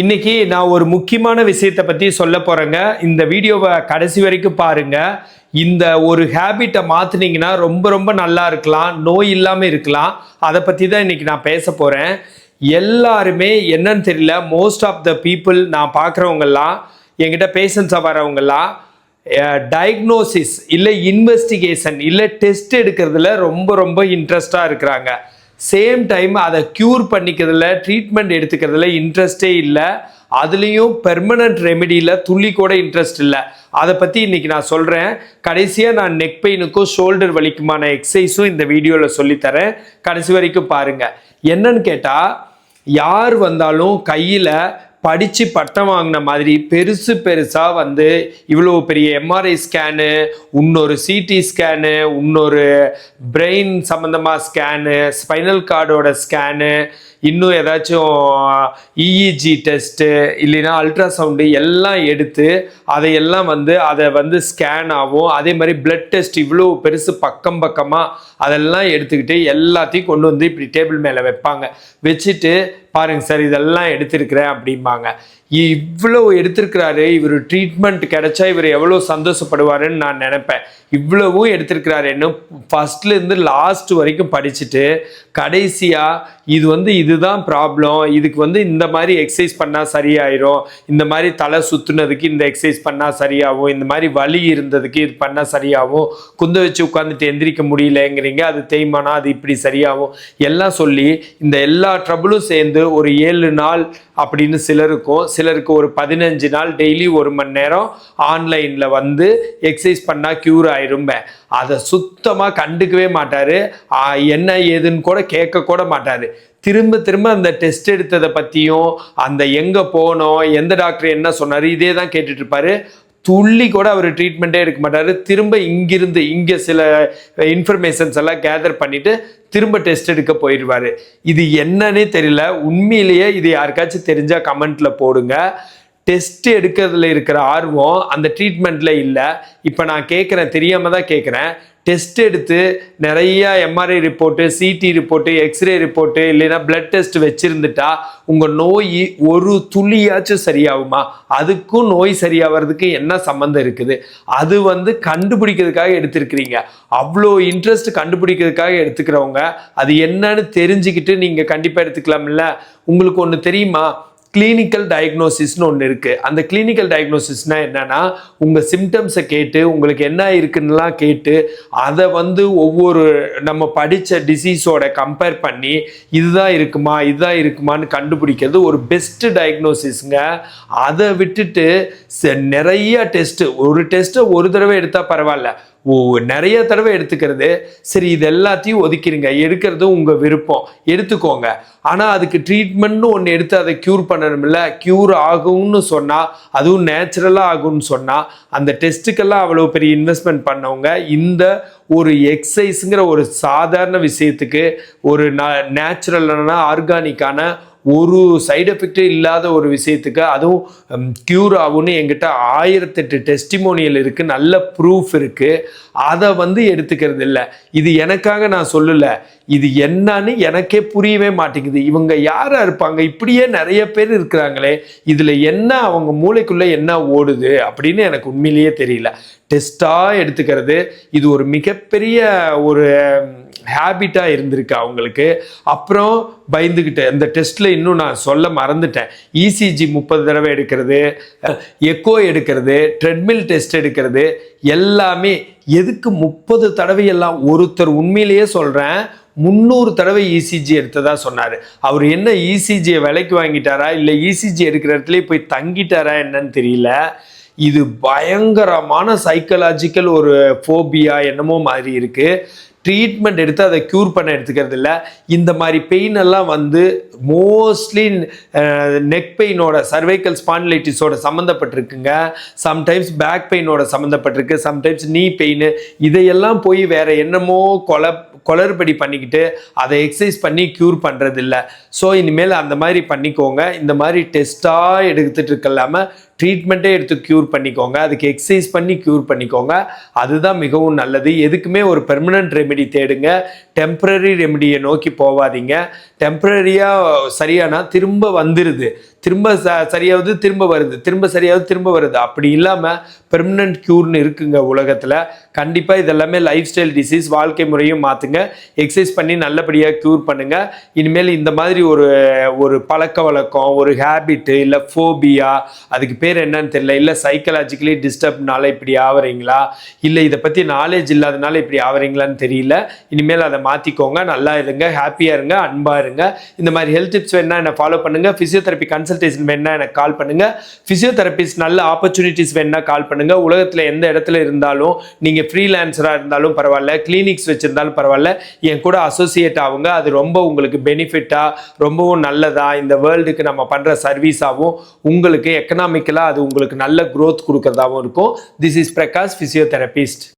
இன்னைக்கு நான் ஒரு முக்கியமான விஷயத்தை பற்றி சொல்ல போகிறேங்க இந்த வீடியோவை கடைசி வரைக்கும் பாருங்க. இந்த ஒரு ஹேபிட்டை மாற்றினீங்கன்னா ரொம்ப ரொம்ப நல்லா இருக்கலாம். நோய் இல்லாமல் இருக்கலாம். அதை பற்றி தான் இன்னைக்கு நான் பேச போகிறேன் எல்லாருமே என்னன்னு தெரியல. மோஸ்ட் ஆஃப் த பீப்புள் நான் பார்க்குறவங்கெல்லாம் என்கிட்ட பேஷண்ட்ஸாக வரவங்கெல்லாம் டயக்னோசிஸ் இல்லை இன்வெஸ்டிகேஷன் இல்லை டெஸ்ட் எடுக்கிறதுல ரொம்ப ரொம்ப இன்ட்ரெஸ்டாக இருக்கிறாங்க. சேம் டைம் அதை க்யூர் பண்ணிக்கிறதுல ட்ரீட்மெண்ட் எடுத்துக்கிறதுல இன்ட்ரெஸ்டே இல்லை. அதுலேயும் பெர்மனன்ட் ரெமெடியில் துள்ளி கூட இன்ட்ரெஸ்ட் இல்லை. அதை பற்றி இன்றைக்கி நான் சொல்கிறேன் கடைசியாக நான் நெக் பெயினுக்கும் ஷோல்டர் வலிக்குமான எக்ஸசைஸும் இந்த வீடியோவில் சொல்லித்தரேன். கடைசி வரைக்கும் பாருங்கள் என்னன்னு கேட்டால் யார் வந்தாலும் கையில் படித்து பட்டம் வாங்கின மாதிரி பெருசு பெருசாக வந்து இவ்வளோ பெரிய எம்ஆர்ஐ ஸ்கேனு இன்னொரு சிடி ஸ்கேனு இன்னொரு பிரெயின் சம்மந்தமாக ஸ்கேனு ஸ்பைனல் கார்டோட ஸ்கேனு இன்னும் ஏதாச்சும் இஇஜி டெஸ்ட்டு இல்லைன்னா அல்ட்ராசவுண்டு எல்லாம் எடுத்து அதையெல்லாம் வந்து அதை வந்து ஸ்கேன் ஆகும். அதே மாதிரி பிளட் டெஸ்ட் இவ்வளோ பெருசு பக்கம் பக்கமாக அதெல்லாம் எடுத்துக்கிட்டு எல்லாத்தையும் கொண்டு வந்து இப்படி டேபிள் மேலே வைப்பாங்க. வச்சுட்டு பாருங்க சார் இதெல்லாம் எடுத்திருக்கிறேன் அப்படிம்பாங்க. இவ்வளோ எடுத்திருக்கிறாரு இவர் ட்ரீட்மெண்ட் கிடைச்சா இவர் எவ்வளோ சந்தோஷப்படுவாருன்னு நான் நினைப்பேன். இவ்வளவும் எடுத்திருக்கிறாரு இன்னும் ஃபஸ்ட்லேருந்து லாஸ்ட் வரைக்கும் படிச்சுட்டு கடைசியாக இது வந்து இதுதான் ப்ராப்ளம் இதுக்கு வந்து இந்த மாதிரி எக்ஸசைஸ் பண்ணால் சரியாயிரும் இந்த மாதிரி தலை சுற்றுனதுக்கு இந்த எக்ஸசைஸ் பண்ணால் சரியாகும் இந்த மாதிரி வலி இருந்ததுக்கு இது பண்ணால் சரியாகும் குந்த வச்சு உட்காந்துட்டு எந்திரிக்க முடியலங்கிறீங்க அது தேய்மானா அது இப்படி சரியாகும். எல்லாம் சொல்லி இந்த எல்லா ட்ரபுளும் சேர்ந்து ஒரு ஏழு நாள் அப்படின்னு சிலருக்கும் சிலருக்கு ஒரு பதினஞ்சு நாள் டெய்லி ஒரு மணி நேரம் ஆன்லைனில் வந்து எக்ஸசைஸ் பண்ணால் க்யூர் ஆயிரும்ப அதை சுத்தமாக கண்டுக்கவே மாட்டார். என்ன ஏதுன்னு கூட கேட்க கூட மாட்டார். திரும்ப திரும்ப அந்த டெஸ்ட் எடுத்ததை பற்றியும் அந்த எங்கே போனோம் எந்த டாக்டர் என்ன சொன்னார் இதே தான் கேட்டுட்ருப்பாரு துள்ளி கூட அவர் ட்ரீட்மெண்ட்டே எடுக்க மாட்டார். திரும்ப இங்கிருந்து இங்கே சில இன்ஃபர்மேஷன்ஸ் எல்லாம் கேதர் பண்ணிவிட்டு திரும்ப டெஸ்ட் எடுக்க போயிடுவார். இது என்னன்னே தெரியல. உண்மையிலேயே இது யாருக்காச்சும் தெரிஞ்சால் கமெண்ட்டில் போடுங்க. டெஸ்ட் எடுக்கிறதுல இருக்கிற ஆர்வம் அந்த ட்ரீட்மெண்ட்டில் இல்லை. இப்போ நான் கேட்குறேன் தெரியாமல் தான் கேட்குறேன் டெஸ்ட் எடுத்து நிறைய MRI report CT report X ray report இல்லைன்னா பிளட் டெஸ்ட் வச்சுருந்துட்டா உங்கள் நோய் ஒரு துளியாச்சும் சரியாகுமா? அதுக்கும் நோய் சரியாகிறதுக்கு என்ன சம்மந்தம் இருக்குது? அது வந்து கண்டுபிடிக்கிறதுக்காக எடுத்திருக்கிறீங்க. அவ்வளோ இன்ட்ரெஸ்ட் கண்டுபிடிக்கிறதுக்காக எடுத்துக்கிறவங்க அது என்னன்னு தெரிஞ்சுக்கிட்டு நீங்கள் கண்டிப்பாக எடுத்துக்கலாம்ல? உங்களுக்கு ஒன்று தெரியுமா? கிளினிக்கல் டயக்னோசிஸ்னு ஒன்று இருக்குது அந்த கிளினிக்கல் டயக்னோசிஸ்னால் என்னென்னா உங்கள் சிம்டம்ஸை கேட்டு உங்களுக்கு என்ன இருக்குன்னுலாம் கேட்டு அதை வந்து ஒவ்வொரு நம்ம படித்த டிசீஸோட கம்பேர் பண்ணி இதுதான் இருக்குமா இதுதான் இருக்குமான்னு கண்டுபிடிக்கிறது ஒரு பெஸ்ட்டு டயக்னோசிஸ்ங்க அதை விட்டுட்டு நிறைய டெஸ்ட்டு ஒரு டெஸ்ட்டை ஒரு தடவை எடுத்தால் பரவாயில்ல. ஓ நிறைய தடவை எடுத்துக்கிறது. சரி இது எல்லாத்தையும் ஒதுக்கிடுங்க எடுக்கிறது உங்கள் விருப்பம். எடுத்துக்கோங்க. ஆனால் அதுக்கு ட்ரீட்மெண்ட்னு ஒன்று எடுத்து அதை க்யூர் பண்ணணும்ல. க்யூர் ஆகும்னு சொன்னால் அதுவும் நேச்சுரலாக ஆகும்னு சொன்னால் அந்த டெஸ்ட்டுக்கெல்லாம் அவ்வளோ பெரிய இன்வெஸ்ட்மெண்ட் பண்ணவங்க இந்த ஒரு எக்ஸசைஸுங்கிற ஒரு சாதாரண விஷயத்துக்கு ஒரு நேச்சுரலான ஆர்கானிக்கான ஒரு சைடு எஃபெக்டே இல்லாத ஒரு விஷயத்துக்கு அதுவும் க்யூர் ஆகும்னு எங்கிட்ட ஆயிரத்தெட்டு டெஸ்டிமோனியல் இருக்குது நல்ல ப்ரூஃப் இருக்குது அதை வந்து எடுத்துக்கிறது இல்லை. இது எனக்காக நான் சொல்லலை. இது என்னன்னு எனக்கே புரியவே மாட்டேங்குது. இவங்க யாராக இருப்பாங்க? இப்படியே நிறைய பேர் இருக்கிறாங்களே. இதில் என்ன அவங்க மூளைக்குள்ளே என்ன ஓடுது அப்படின்னு எனக்கு உண்மையிலேயே தெரியல. டெஸ்ட்டாக எடுத்துக்கிறது. இது ஒரு மிகப்பெரிய ஒரு ஹேபிட்டாக இருந்திருக்கு அவங்களுக்கு. அப்புறம் பயந்துக்கிட்டேன் இந்த டெஸ்ட்டில் இன்னும் நான் சொல்ல மறந்துட்டேன். இசிஜி முப்பது தடவை எடுக்கிறது எக்கோ எடுக்கிறது ட்ரெட்மில் டெஸ்ட் எடுக்கிறது எல்லாமே எதுக்கு முப்பது தடவையெல்லாம் ஒருத்தர் உண்மையிலேயே சொல்கிறேன் முந்நூறு தடவை இசிஜி எடுத்ததா சொன்னார். அவர் என்ன இசிஜியை விலைக்கு வாங்கிட்டாரா இல்லை இசிஜி எடுக்கிற இடத்துலேயே போய் தங்கிட்டாரா என்னன்னு தெரியல. இது பயங்கரமான சைக்கலாஜிக்கல் ஒரு ஃபோபியா என்னமோ மாதிரி இருக்குது ட்ரீட்மெண்ட் எடுத்து அதை க்யூர் பண்ண எடுத்துக்கிறது இல்லை. இந்த மாதிரி பெயின் எல்லாம் வந்து மோஸ்ட்லி நெக் பெயினோட சர்வைக்கல் ஸ்பான்லைட்டிஸோட சம்மந்தப்பட்டிருக்குங்க சம்டைம்ஸ் பேக் பெயினோட சம்மந்தப்பட்டிருக்கு சம்டைம்ஸ் நீ பெயின் இதையெல்லாம் போய் வேற என்னமோ கொலை குளறுபடி பண்ணிக்கிட்டு அதை எக்ஸசைஸ் பண்ணி க்யூர் பண்ணுறதில்ல ஸோ இனிமேல் அந்த மாதிரி பண்ணிக்கோங்க. இந்த மாதிரி டெஸ்ட்டாக எடுத்துட்டு இருக்கலாமல் ட்ரீட்மெண்ட்டே எடுத்து க்யூர் பண்ணிக்கோங்க. அதுக்கு எக்ஸசைஸ் பண்ணி க்யூர் பண்ணிக்கோங்க. அதுதான் மிகவும் நல்லது. எதுக்குமே ஒரு பெர்மனன்ட் ரெமெடி தேடுங்க. டெம்பரரி ரெமெடியை நோக்கி போகாதீங்க டெம்பரரியாக சரியானா திரும்ப வந்துடுது திரும்ப ச சரியாவது திரும்ப வருது. திரும்ப சரியாவது திரும்ப வருது. அப்படி இல்லாமல் பெர்மனன்ட் க்யூர்னு இருக்குங்க உலகத்தில். கண்டிப்பாக இதெல்லாமே லைஃப் ஸ்டைல் டிசீஸ் வாழ்க்கை முறையும் மாற்றுங்க எக்ஸசைஸ் பண்ணி நல்லபடியாக க்யூர் பண்ணுங்கள் இனிமேல் இந்த மாதிரி ஒரு ஒரு பழக்க வழக்கம் ஒரு ஹேபிட்டு இல்லை ஃபோபியா அதுக்கு பேர் என்னன்னு தெரியல. இல்லை சைக்கலாஜிக்கலி டிஸ்டர்ப்னால இப்படி ஆவறீங்களா? இல்லை இதை பற்றி நாலேஜ் இல்லாதனால இப்படி ஆவறீங்களான்னு தெரியல. இனிமேல் அதை மாற்றிக்கோங்க நல்லா இருங்க ஹாப்பியாக இருங்க அன்பாக இருங்க. இந்த மாதிரி ஹெல்த் டிப்ஸ் வேணால் என்னை ஃபாலோ பண்ணுங்கள் ஃபிசியோதெரப்பி கன்சல்டேஷன் வேணால் எனக்கு கால் பண்ணுங்கள் ஃபிசியோதெரபிஸ்ட் நல்ல ஆப்பர்ச்சுனிட்டிஸ் வேணால் கால் பண்ணுங்கள் உலகத்தில் எந்த இடத்துல இருந்தாலும் நீங்கள் ஃப்ரீலான்சராக இருந்தாலும் பரவாயில்ல கிளினிக்ஸ் வச்சுருந்தாலும் பரவாயில்ல என் கூட அசோசியேட் ஆகுங்க அது ரொம்ப உங்களுக்கு பெனிஃபிட்டாக ரொம்பவும் நல்லதா இந்த வேர்ல்டுக்கு நம்ம பண்ணுற சர்வீஸாகவும் உங்களுக்கு எக்கனாமிக்கல் எக்கனாமிக்கலாக அது உங்களுக்கு நல்ல குரோத் கொடுக்கறதாகவும் இருக்கும். This is Prakash physiotherapist